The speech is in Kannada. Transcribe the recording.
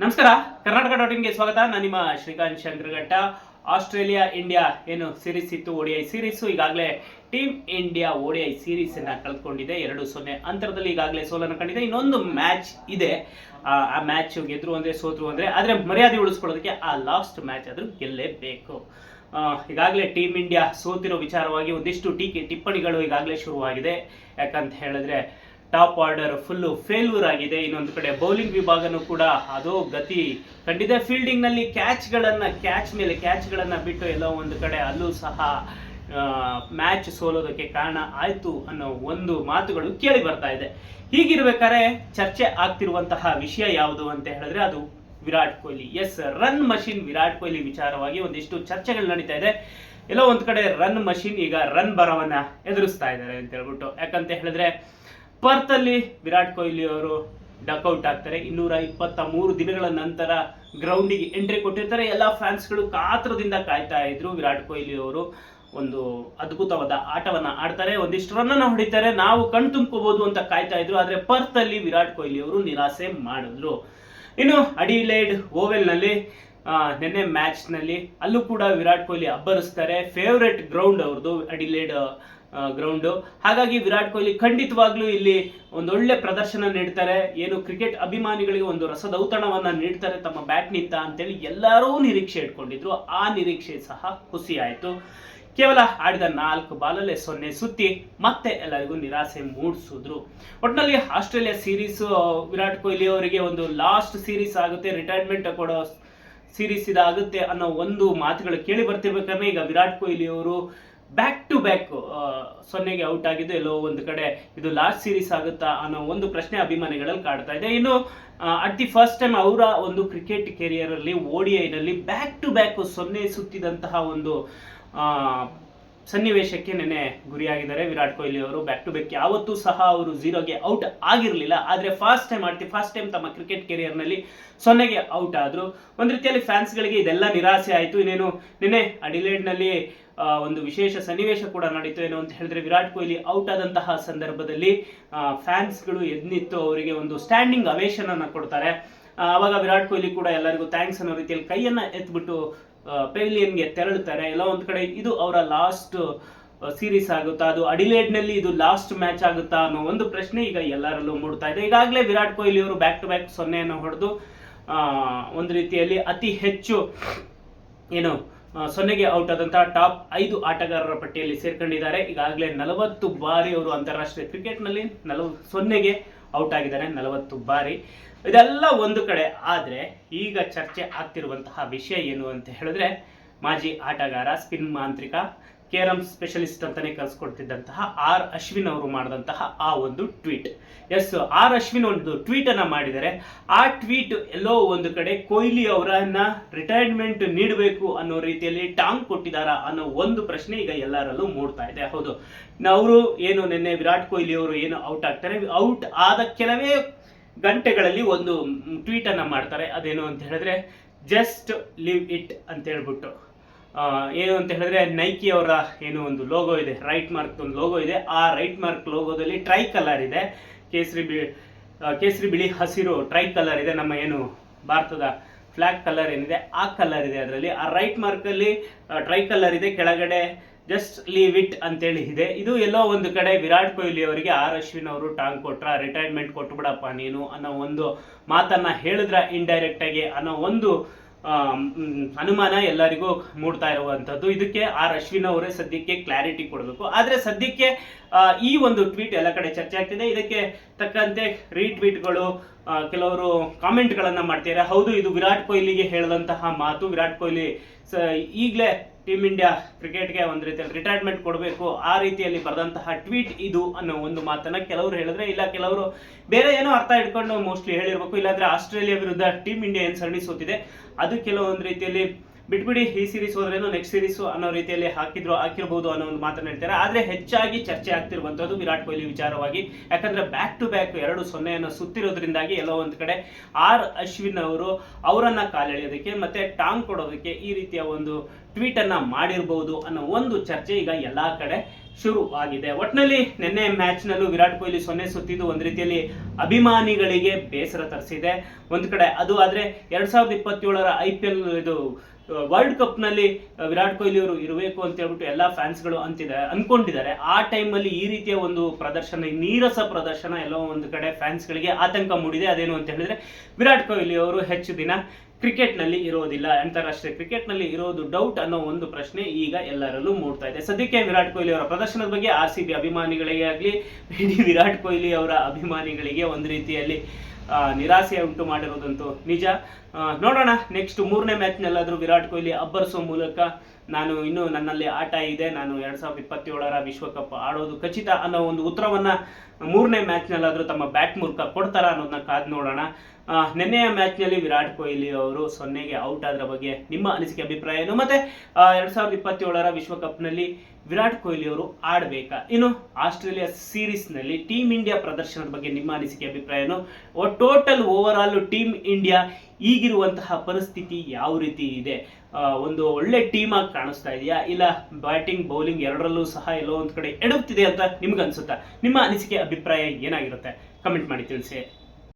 ನಮಸ್ಕಾರ ಕರ್ನಾಟಕ ಡಾಟ್ ಇನ್ಗೆ ಸ್ವಾಗತ. ನಾನು ನಿಮ್ಮ ಶ್ರೀಕಾಂತ್ ಚಂದ್ರಘಟ್ಟ ಆಸ್ಟ್ರೇಲಿಯಾ ಇಂಡಿಯಾ ಏನು ಸೀರೀಸ್ ಇತ್ತು ಓಡಿಐ ಸೀರೀಸ್ ಈಗಾಗಲೇ ಟೀಮ್ ಇಂಡಿಯಾ ಓಡಿಐ ಸೀರೀಸ್ ಅನ್ನ ಕಳ್ಕೊಂಡಿದೆ ಎರಡು ಸೊನ್ನೆ ಅಂತರದಲ್ಲಿ ಈಗಾಗಲೇ ಸೋಲನ್ನು ಕಂಡಿದೆ. ಇನ್ನೊಂದು ಮ್ಯಾಚ್ ಇದೆ. ಆ, ಮ್ಯಾಚ್ ಗೆದ್ರು ಅಂದ್ರೆ ಸೋತರು ಅಂದ್ರೆ ಆದ್ರೆ ಮರ್ಯಾದೆ ಉಳಿಸ್ಕೊಳ್ಳೋದಕ್ಕೆ ಆ ಲಾಸ್ಟ್ ಮ್ಯಾಚ್ ಆದ್ರೂ ಗೆಲ್ಲೇಬೇಕು. ಆ, ಈಗಾಗಲೇ ಟೀಮ್ ಇಂಡಿಯಾ ಸೋತಿರೋ ವಿಚಾರವಾಗಿ ಒಂದಿಷ್ಟು ಟೀಕೆ ಟಿಪ್ಪಣಿಗಳು ಈಗಾಗಲೇ ಶುರುವಾಗಿದೆ. ಯಾಕಂತ ಹೇಳಿದ್ರೆ ಟಾಪ್ ಆರ್ಡರ್ ಫುಲ್ಲು ಫೇಲ್ಯೂರ್ ಆಗಿದೆ. ಇನ್ನೊಂದು ಕಡೆ ಬೌಲಿಂಗ್ ವಿಭಾಗನೂ ಕೂಡ ಅದೋ ಗತಿ ಕಂಡಿದೆ. ಫೀಲ್ಡಿಂಗ್ನಲ್ಲಿ ಕ್ಯಾಚ್ಗಳನ್ನ ಕ್ಯಾಚ್ ಮೇಲೆ ಕ್ಯಾಚ್ಗಳನ್ನು ಬಿಟ್ಟು ಎಲ್ಲೋ ಒಂದು ಕಡೆ ಅಲ್ಲೂ ಸಹ ಮ್ಯಾಚ್ ಸೋಲೋದಕ್ಕೆ ಕಾರಣ ಆಯಿತು ಅನ್ನೋ ಒಂದು ಮಾತುಗಳು ಕೇಳಿ ಬರ್ತಾ ಇದೆ. ಹೀಗಿರ್ಬೇಕಾದ್ರೆ ಚರ್ಚೆ ಆಗ್ತಿರುವಂತಹ ವಿಷಯ ಯಾವುದು ಅಂತ ಹೇಳಿದ್ರೆ ಅದು Virat Kohli. Yes run machine Virat Kohli ವಿಚಾರವಾಗಿ ಒಂದಿಷ್ಟು ಚರ್ಚೆಗಳು ನಡೀತಾ ಇದೆ. ಎಲ್ಲೋ ಒಂದು ಕಡೆ ರನ್ ಮಷಿನ್ ಈಗ ರನ್ ಬರವನ್ನ ಎದುರಿಸ್ತಾ ಇದ್ದಾರೆ ಅಂತ ಹೇಳ್ಬಿಟ್ಟು. ಯಾಕಂತ ಹೇಳಿದ್ರೆ ಪರ್ತ್ ಅಲ್ಲಿ ವಿರಾಟ್ ಕೊಹ್ಲಿ ಅವರು ಡಕ್ಔಟ್ ಆಗ್ತಾರೆ. ಇನ್ನೂರ ಇಪ್ಪತ್ತ ಮೂರು ದಿನಗಳ ನಂತರ ಗ್ರೌಂಡಿಗೆ ಎಂಟ್ರಿ ಕೊಟ್ಟಿರ್ತಾರೆ. ಎಲ್ಲ ಫ್ಯಾನ್ಸ್ಗಳು ಕಾತರದಿಂದ ಕಾಯ್ತಾ ಇದ್ರು ವಿರಾಟ್ ಕೊಹ್ಲಿ ಅವರು. ಒಂದು ಅದ್ಭುತವಾದ ಆಟವನ್ನ ಆಡ್ತಾರೆ. ಒಂದಿಷ್ಟು ರನ್ ಅನ್ನ ಹೊಡಿತಾರೆ. ನಾವು ಕಣ್ ತುಂಬ್ಕೋಬಹುದು ಅಂತ ಕಾಯ್ತಾ ಇದ್ರು. ಆದ್ರೆ ಪರ್ತ್ ಅಲ್ಲಿ ವಿರಾಟ್ ಕೊಹ್ಲಿ ಅವರು ನಿರಾಸೆ ಮಾಡಿದ್ರು. ಇನ್ನು ಅಡಿಲೈಡ್ ಓವೆಲ್ನಲ್ಲಿ ಆ, ನಿನ್ನೆ ಮ್ಯಾಚ್ನಲ್ಲಿ ಅಲ್ಲೂ ಕೂಡ ವಿರಾಟ್ ಕೊಹ್ಲಿ ಅಬ್ಬರಿಸ್ತಾರೆ. ಫೇವ್ರೆಟ್ ಗ್ರೌಂಡ್ ಅವ್ರದ್ದು ಅಡಿಲೇಡ್ ಗ್ರೌಂಡ್. ಹಾಗಾಗಿ ವಿರಾಟ್ ಕೊಹ್ಲಿ ಖಂಡಿತವಾಗ್ಲೂ ಇಲ್ಲಿ ಒಂದೊಳ್ಳೆ ಪ್ರದರ್ಶನ ನೀಡ್ತಾರೆ. ಏನು ಕ್ರಿಕೆಟ್ ಅಭಿಮಾನಿಗಳಿಗೆ ಒಂದು ರಸದೌತಣವನ್ನ ನೀಡ್ತಾರೆ ತಮ್ಮ ಬ್ಯಾಟ್ ನಿಂತ ಅಂತೇಳಿ ಎಲ್ಲರೂ ನಿರೀಕ್ಷೆ ಇಟ್ಕೊಂಡಿದ್ರು. ಆ ನಿರೀಕ್ಷೆ ಸಹ ಖುಷಿಯಾಯಿತು ಕೇವಲ ಆಡಿದ ನಾಲ್ಕು ಬಾಲಲ್ಲೇ ಸೊನ್ನೆ ಸುತ್ತಿ ಮತ್ತೆ ಎಲ್ಲರಿಗೂ ನಿರಾಸೆ ಮೂಡಿಸಿದ್ರು. ಒಟ್ಟಿನಲ್ಲಿ ಆಸ್ಟ್ರೇಲಿಯಾ ಸೀರೀಸ್ ವಿರಾಟ್ ಕೊಹ್ಲಿ ಅವರಿಗೆ ಒಂದು ಲಾಸ್ಟ್ ಸೀರೀಸ್ ಆಗುತ್ತೆ. ರಿಟೈರ್ಮೆಂಟ್ ಕೊಡೋ ಸೀರೀಸ್ ಇದಾಗುತ್ತೆ ಅನ್ನೋ ಒಂದು ಮಾತುಗಳು ಕೇಳಿ ಬರ್ತಿರ್ಬೇಕಾದ್ರೆ ಈಗ ವಿರಾಟ್ ಕೊಹ್ಲಿ ಅವರು ಬ್ಯಾಕ್ ಟು ಬ್ಯಾಕ್ ಸೊನ್ನೆಗೆ ಔಟ್ ಆಗಿದ್ದು ಎಲ್ಲೋ ಒಂದು ಕಡೆ ಇದು ಲಾಸ್ಟ್ ಸೀರೀಸ್ ಆಗುತ್ತಾ ಅನ್ನೋ ಒಂದು ಪ್ರಶ್ನೆ ಅಭಿಮಾನಿಗಳಲ್ಲಿ ಕಾಡ್ತಾ ಇದೆ. ಇನ್ನು ಅಟ್ ದಿ ಫಸ್ಟ್ ಟೈಮ್ ಅವರ ಒಂದು ಕ್ರಿಕೆಟ್ ಕೆರಿಯರ್ ಅಲ್ಲಿ ಓಡಿಐನಲ್ಲಿ ಬ್ಯಾಕ್ ಟು ಬ್ಯಾಕ್ ಸೊನ್ನೆ ಸುತ್ತಿದಂತಹ ಒಂದು ಸನ್ನಿವೇಶಕ್ಕೆ ನೆನೆ ಗುರಿಯಾಗಿದ್ದಾರೆ ವಿರಾಟ್ ಕೊಹ್ಲಿ ಅವರು ಬ್ಯಾಕ್ ಟು ಬ್ಯಾಕ್ ಯಾವತ್ತೂ ಸಹ ಅವರು ಝೀರೋಗೆ ಔಟ್ ಆಗಿರಲಿಲ್ಲ. ಆದರೆ ಫಾಸ್ಟ್ ಟೈಮ್ ಆಡ್ತಿ ಫಸ್ಟ್ ಟೈಮ್ ತಮ್ಮ ಕ್ರಿಕೆಟ್ ಕೆರಿಯರ್ನಲ್ಲಿ ಸೊನ್ನೆಗೆ ಔಟ್ ಆದ್ರು. ಒಂದು ರೀತಿಯಲ್ಲಿ ಫ್ಯಾನ್ಸ್ಗಳಿಗೆ ಇದೆಲ್ಲ ನಿರಾಸೆ ಆಯಿತು. ಇನ್ನೇನು ನಿನ್ನೆ ಅಡಿಲೇಡ್ನಲ್ಲಿ ಒಂದು ವಿಶೇಷ ಸನ್ನಿವೇಶ ಕೂಡ ನಡೀತು ಏನು ಅಂತ ಹೇಳಿದ್ರೆ ವಿರಾಟ್ ಕೊಹ್ಲಿ ಔಟ್ ಆದಂತಹ ಸಂದರ್ಭದಲ್ಲಿ ಫ್ಯಾನ್ಸ್ಗಳು ಎದ್ನಿತ್ತು. ಅವರಿಗೆ ಒಂದು ಸ್ಟ್ಯಾಂಡಿಂಗ್ ಅವೇಶನ್ ಅನ್ನ ಕೊಡ್ತಾರೆ. ಆ, ಅವಾಗ ವಿರಾಟ್ ಕೊಹ್ಲಿ ಕೂಡ ಎಲ್ಲರಿಗೂ ಥ್ಯಾಂಕ್ಸ್ ಅನ್ನೋ ರೀತಿಯಲ್ಲಿ ಕೈಯನ್ನ ಎತ್ಬಿಟ್ಟು ಪೆವಿಲಿಯನ್ಗೆ ತೆರಳುತ್ತಾರೆ. ಎಲ್ಲ ಒಂದು ಕಡೆ ಇದು ಅವರ ಲಾಸ್ಟ್ ಸೀರೀಸ್ ಆಗುತ್ತಾ ಅದು ಅಡಿಲೇಡ್ನಲ್ಲಿ ಇದು ಲಾಸ್ಟ್ ಮ್ಯಾಚ್ ಆಗುತ್ತಾ ಅನ್ನೋ ಒಂದು ಪ್ರಶ್ನೆ ಈಗ ಎಲ್ಲರಲ್ಲೂ ಮೂಡ್ತಾ ಇದೆ. ಈಗಾಗಲೇ ವಿರಾಟ್ ಕೊಹ್ಲಿ ಅವರು ಬ್ಯಾಕ್ ಟು ಬ್ಯಾಕ್ ಸೊನ್ನೆಯನ್ನು ಹೊಡೆದು ಒಂದು ರೀತಿಯಲ್ಲಿ ಅತಿ ಹೆಚ್ಚು ಏನು ಸೊನ್ನೆಗೆ ಔಟ್ ಆದಂತಹ ಟಾಪ್ ಐದು ಆಟಗಾರರ ಪಟ್ಟಿಯಲ್ಲಿ ಸೇರ್ಕೊಂಡಿದ್ದಾರೆ. ಈಗಾಗಲೇ ನಲವತ್ತು ಬಾರಿ ಅವರು ಅಂತಾರಾಷ್ಟ್ರೀಯ ಕ್ರಿಕೆಟ್ನಲ್ಲಿ ನಲವ ಸೊನ್ನೆಗೆ ಔಟ್ ಆಗಿದ್ದಾರೆ ನಲವತ್ತು ಬಾರಿ. ಇದೆಲ್ಲ ಒಂದು ಕಡೆ, ಆದರೆ ಈಗ ಚರ್ಚೆ ಆಗ್ತಿರುವಂತಹ ವಿಷಯ ಏನು ಅಂತ ಹೇಳಿದ್ರೆ, ಮಾಜಿ ಆಟಗಾರ, ಸ್ಪಿನ್ ಮಾಂತ್ರಿಕ ಕೇರಂ ಸ್ಪೆಷಲಿಸ್ಟ್ ಅಂತಾನೆ ಕರೆಸ್ಕೊಡ್ತಿದ್ದಂತಹ ಆರ್ ಅಶ್ವಿನ್ ಅವರು ಮಾಡಿದಂತಹ ಆ ಒಂದು ಟ್ವೀಟ್ ಎಸ್ ಆರ್ ಅಶ್ವಿನ್ ಒಂದು ಟ್ವೀಟ್ ಅನ್ನ ಮಾಡಿದರೆ ಆ ಟ್ವೀಟ್ ಎಲ್ಲೋ ಒಂದು ಕಡೆ ಕೊಹ್ಲಿ ಅವರನ್ನ ರಿಟೈರ್ಮೆಂಟ್ ನೀಡಬೇಕು ಅನ್ನೋ ರೀತಿಯಲ್ಲಿ ಟಾಂಗ್ ಕೊಟ್ಟಿದಾರಾ ಅನ್ನೋ ಒಂದು ಪ್ರಶ್ನೆ ಈಗ ಎಲ್ಲರಲ್ಲೂ ಮೂಡ್ತಾ ಇದೆ. ಹೌದು. ಅವರು ಏನು ನಿನ್ನೆ ವಿರಾಟ್ ಕೊಹ್ಲಿ ಅವರು ಏನು ಔಟ್ ಆಗ್ತಾರೆ? ಔಟ್ ಆದ ಕೆಲವೇ ಗಂಟೆಗಳಲ್ಲಿ ಒಂದು ಟ್ವೀಟ್ ಅನ್ನ ಮಾಡ್ತಾರೆ. ಅದೇನು ಅಂತ ಹೇಳಿದ್ರೆ ಜಸ್ಟ್ ಲಿವ್ ಇಟ್ ಅಂತ ಹೇಳ್ಬಿಟ್ಟು. ಏನು ಅಂತ ಹೇಳಿದ್ರೆ ನೈಕಿ ಅವರ ಏನು ಒಂದು ಲೋಗೋ ಇದೆ ರೈಟ್ ಮಾರ್ಕ್ ಒಂದು ಲೋಗೋ ಇದೆ. ಆ ರೈಟ್ ಮಾರ್ಕ್ ಲೋಗೋದಲ್ಲಿ ಟ್ರೈ ಕಲರ್ ಇದೆ. ಕೇಸರಿ ಬಿಳಿ ಕೇಸರಿ ಬಿಳಿ ಹಸಿರು ಟ್ರೈ ಕಲರ್ ಇದೆ. ನಮ್ಮ ಏನು ಭಾರತದ ಫ್ಲಾಗ್ ಕಲರ್ ಏನಿದೆ, ಆ ಕಲರ್ ಇದೆ ಅದರಲ್ಲಿ. ಆ ರೈಟ್ ಮಾರ್ಕ್ ಅಲ್ಲಿ ಟ್ರೈ ಕಲರ್ ಇದೆ. ಕೆಳಗಡೆ ಜಸ್ಟ್ ಲೀವ್ ಇಟ್ ಅಂತೇಳಿ ಇದೆ. ಇದು ಎಲ್ಲೋ ಒಂದು ಕಡೆ ವಿರಾಟ್ ಕೊಹ್ಲಿ ಅವರಿಗೆ, ಆರ್ ಅಶ್ವಿನ್ ಅವರು ಟಾಂಗ್ ಕೊಟ್ರ ರಿಟೈರ್ಮೆಂಟ್ ಕೊಟ್ಟುಬಿಡಪ್ಪ ನೀನು ಅನ್ನೋ ಒಂದು ಮಾತನ್ನ ಹೇಳಿದ್ರ ಇಂಡೈರೆಕ್ಟ್ ಆಗಿ ಅನ್ನೋ ಒಂದು ಅನುಮಾನ ಎಲ್ಲರಿಗೂ ಮೂಡ್ತಾ ಇರುವಂತದ್ದು ಇದಕ್ಕೆ ಆರ್ ಅಶ್ವಿನ್ ಅವರೇ ಸದ್ಯಕ್ಕೆ ಕ್ಲಾರಿಟಿ ಕೊಡಬೇಕು. ಆದ್ರೆ ಸದ್ಯಕ್ಕೆ ಈ ಒಂದು ಟ್ವೀಟ್ ಎಲ್ಲ ಕಡೆ ಚರ್ಚೆ ಆಗ್ತಿದೆ. ಇದಕ್ಕೆ ತಕ್ಕಂತೆ ರೀಟ್ವೀಟ್ಗಳು ಕೆಲವರು ಕಾಮೆಂಟ್ಗಳನ್ನು ಮಾಡ್ತಿದ್ದಾರೆ. ಹೌದು, ಇದು ವಿರಾಟ್ ಕೊಹ್ಲಿಗೆ ಹೇಳಿದಂತಹ ಮಾತು. ವಿರಾಟ್ ಕೊಹ್ಲಿ ಸ, ಈಗಲೇ ಟೀಮ್ ಇಂಡಿಯಾ ಕ್ರಿಕೆಟ್ಗೆ ಒಂದು ರೀತಿಯಲ್ಲಿ ರಿಟೈರ್ಮೆಂಟ್ ಕೊಡಬೇಕು, ಆ ರೀತಿಯಲ್ಲಿ ಬರೆದಂತಹ ಟ್ವೀಟ್ ಇದು ಅನ್ನೋ ಒಂದು ಮಾತನ್ನು ಕೆಲವರು ಹೇಳಿದ್ರೆ, ಇಲ್ಲ ಕೆಲವರು ಬೇರೆ ಏನೋ ಅರ್ಥ ಇಟ್ಕೊಂಡು ಮೋಸ್ಟ್ಲಿ ಹೇಳಿರ್ಬೇಕು, ಇಲ್ಲಾಂದ್ರೆ ಆಸ್ಟ್ರೇಲಿಯಾ ವಿರುದ್ಧ ಟೀಮ್ ಇಂಡಿಯಾ ಏನು ಸರಣಿ ಸೋತಿದೆ, ಅದು ಕೆಲವೊಂದು ರೀತಿಯಲ್ಲಿ ಬಿಟ್ಬಿಡಿ ಈ ಸೀರೀಸ್ ಹೋದ್ರೇನು ನೆಕ್ಸ್ಟ್ ಸೀರೀಸ್ ಅನ್ನೋ ರೀತಿಯಲ್ಲಿ ಹಾಕಿದ್ರು ಹಾಕಿರ್ಬೋದು ಅನ್ನೋ ಒಂದು ಮಾತನ್ನ ಹೇಳ್ತಾರೆ. ಆದ್ರೆ ಹೆಚ್ಚಾಗಿ ಚರ್ಚೆ ಆಗ್ತಿರುವಂತದ್ದು ವಿರಾಟ್ ಕೊಹ್ಲಿ ವಿಚಾರವಾಗಿ. ಯಾಕಂದ್ರೆ ಬ್ಯಾಕ್ ಟು ಬ್ಯಾಕ್ ಎರಡು ಸೊನ್ನೆಯನ್ನು ಸುತ್ತಿರೋದ್ರಿಂದಾಗಿ ಎಲ್ಲೋ ಒಂದು ಕಡೆ ಆರ್ ಅಶ್ವಿನ್ ಅವರು ಅವರನ್ನ ಕಾಲೆಳೆಯೋದಕ್ಕೆ ಮತ್ತೆ ಟಾಂಗ್ ಕೊಡೋದಕ್ಕೆ ಈ ರೀತಿಯ ಒಂದು ಟ್ವೀಟ್ ಅನ್ನ ಮಾಡಿರ್ಬೋದು ಅನ್ನೋ ಒಂದು ಚರ್ಚೆ ಈಗ ಎಲ್ಲಾ ಕಡೆ ಶುರು ಆಗಿದೆ ಒಟ್ನಲ್ಲಿ ನಿನ್ನೆ ಮ್ಯಾಚ್ನಲ್ಲೂ ವಿರಾಟ್ ಕೊಹ್ಲಿ ಸೊನ್ನೆ ಸುತ್ತಿದ್ದು ಒಂದು ರೀತಿಯಲ್ಲಿ ಅಭಿಮಾನಿಗಳಿಗೆ ಬೇಸರ ತರಿಸಿದೆ. ಒಂದು ಕಡೆ ಅದು ಆದರೆ ಎರಡು ಸಾವಿರದ ಇಪ್ಪತ್ತೇಳರ ಐ ಪಿ ಎಲ್ ಇದು ವರ್ಲ್ಡ್ ಕಪ್ನಲ್ಲಿ ವಿರಾಟ್ ಕೊಹ್ಲಿ ಅವರು ಇರಬೇಕು ಅಂತ ಹೇಳ್ಬಿಟ್ಟು ಎಲ್ಲ ಫ್ಯಾನ್ಸ್ಗಳು ಅಂತಿದ್ದಾರೆ ಅನ್ಕೊಂಡಿದ್ದಾರೆ. ಆ ಟೈಮಲ್ಲಿ ಈ ರೀತಿಯ ಒಂದು ಪ್ರದರ್ಶನ ನೀರಸ ಪ್ರದರ್ಶನ ಎಲ್ಲೋ ಒಂದು ಕಡೆ ಫ್ಯಾನ್ಸ್ಗಳಿಗೆ ಆತಂಕ ಮೂಡಿದೆ. ಅದೇನು ಅಂತ ಹೇಳಿದ್ರೆ, ವಿರಾಟ್ ಕೊಹ್ಲಿ ಅವರು ಹೆಚ್ಚು ದಿನ ಕ್ರಿಕೆಟ್ನಲ್ಲಿ ಇರೋದಿಲ್ಲ. ಅಂತಾರಾಷ್ಟ್ರೀಯ ಕ್ರಿಕೆಟ್ನಲ್ಲಿ ಇರೋದು ಡೌಟ್ ಅನ್ನೋ ಒಂದು ಪ್ರಶ್ನೆ ಈಗ ಎಲ್ಲರಲ್ಲೂ ಮೂಡ್ತಾ ಇದೆ. ಸದ್ಯಕ್ಕೆ ವಿರಾಟ್ ಕೊಹ್ಲಿ ಅವರ ಪ್ರದರ್ಶನದ ಬಗ್ಗೆ ಆರ್ ಸಿ ಬಿ ಅಭಿಮಾನಿಗಳಿಗೆ ಆಗಲಿ, ಇಡೀ ವಿರಾಟ್ ಕೊಹ್ಲಿ ಅವರ ಅಭಿಮಾನಿಗಳಿಗೆ ಒಂದು ರೀತಿಯಲ್ಲಿ ನಿರಾಸೆ ಉಂಟು ಮಾಡಿರೋದಂತೂ ನಿಜ. ನೋಡೋಣ ನೆಕ್ಸ್ಟ್ ಮೂರನೇ ಮ್ಯಾಚ್ನಲ್ಲಾದರೂ ವಿರಾಟ್ ಕೊಹ್ಲಿ ಅಬ್ಬರಿಸೋ ಮೂಲಕ ನಾನು ಇನ್ನು ನನ್ನಲ್ಲಿ ಆಟ ಇದೆ. ನಾನು ಎರಡ್ ಸಾವಿರದ ಇಪ್ಪತ್ತೇಳರ ವಿಶ್ವಕಪ್ ಆಡೋದು ಖಚಿತ ಅನ್ನೋ ಒಂದು ಉತ್ತರವನ್ನು ಮೂರನೇ ಮ್ಯಾಚ್ನಲ್ಲಾದರೂ ತಮ್ಮ ಬ್ಯಾಟ್ ಮೂಲಕ ಕೊಡ್ತಾರ ಅನ್ನೋದನ್ನ ಕಾದು ನೋಡೋಣ. ನಿನ್ನೆಯ ಮ್ಯಾಚ್ನಲ್ಲಿ ವಿರಾಟ್ ಕೊಹ್ಲಿ ಅವರು ಸೊನ್ನೆಗೆ ಔಟ್ ಆದ್ರ ಬಗ್ಗೆ ನಿಮ್ಮ ಅನಿಸಿಕೆ, ಅಭಿಪ್ರಾಯ ಏನು? ಮತ್ತೆ ಎರಡ್ ಸಾವಿರದ ಇಪ್ಪತ್ತೇಳರ ವಿಶ್ವಕಪ್ನಲ್ಲಿ ವಿರಾಟ್ ಕೊಹ್ಲಿ ಅವರು ಆಡಬೇಕಾ? ಇನ್ನು ಆಸ್ಟ್ರೇಲಿಯಾ ಸೀರೀಸ್ನಲ್ಲಿ ಟೀಮ್ ಇಂಡಿಯಾ ಪ್ರದರ್ಶನದ ಬಗ್ಗೆ ನಿಮ್ಮ ಅನಿಸಿಕೆ, ಅಭಿಪ್ರಾಯ ಏನು? Total overall team India ಈಗಿರುವಂತಹ ಪರಿಸ್ಥಿತಿ ಯಾವ ರೀತಿ ಇದೆ? ಒಂದು ಒಳ್ಳೆ ಟೀಮ್ ಆಗಿ ಕಾಣಿಸ್ತಾ ಇದೆಯಾ? ಇಲ್ಲ ಬ್ಯಾಟಿಂಗ್ ಬೌಲಿಂಗ್ ಎರಡರಲ್ಲೂ ಸಹ ಎಲ್ಲೋ ಒಂದು ಕಡೆ ಎಡುತ್ತಿದೆ ಅಂತ ನಿಮ್ಗೆ ಅನ್ಸುತ್ತಾ ನಿಮ್ಮ ಅನಿಸಿಕೆ, ಅಭಿಪ್ರಾಯ ಏನಾಗಿರುತ್ತೆ? ಕಮೆಂಟ್ ಮಾಡಿ ತಿಳಿಸಿ.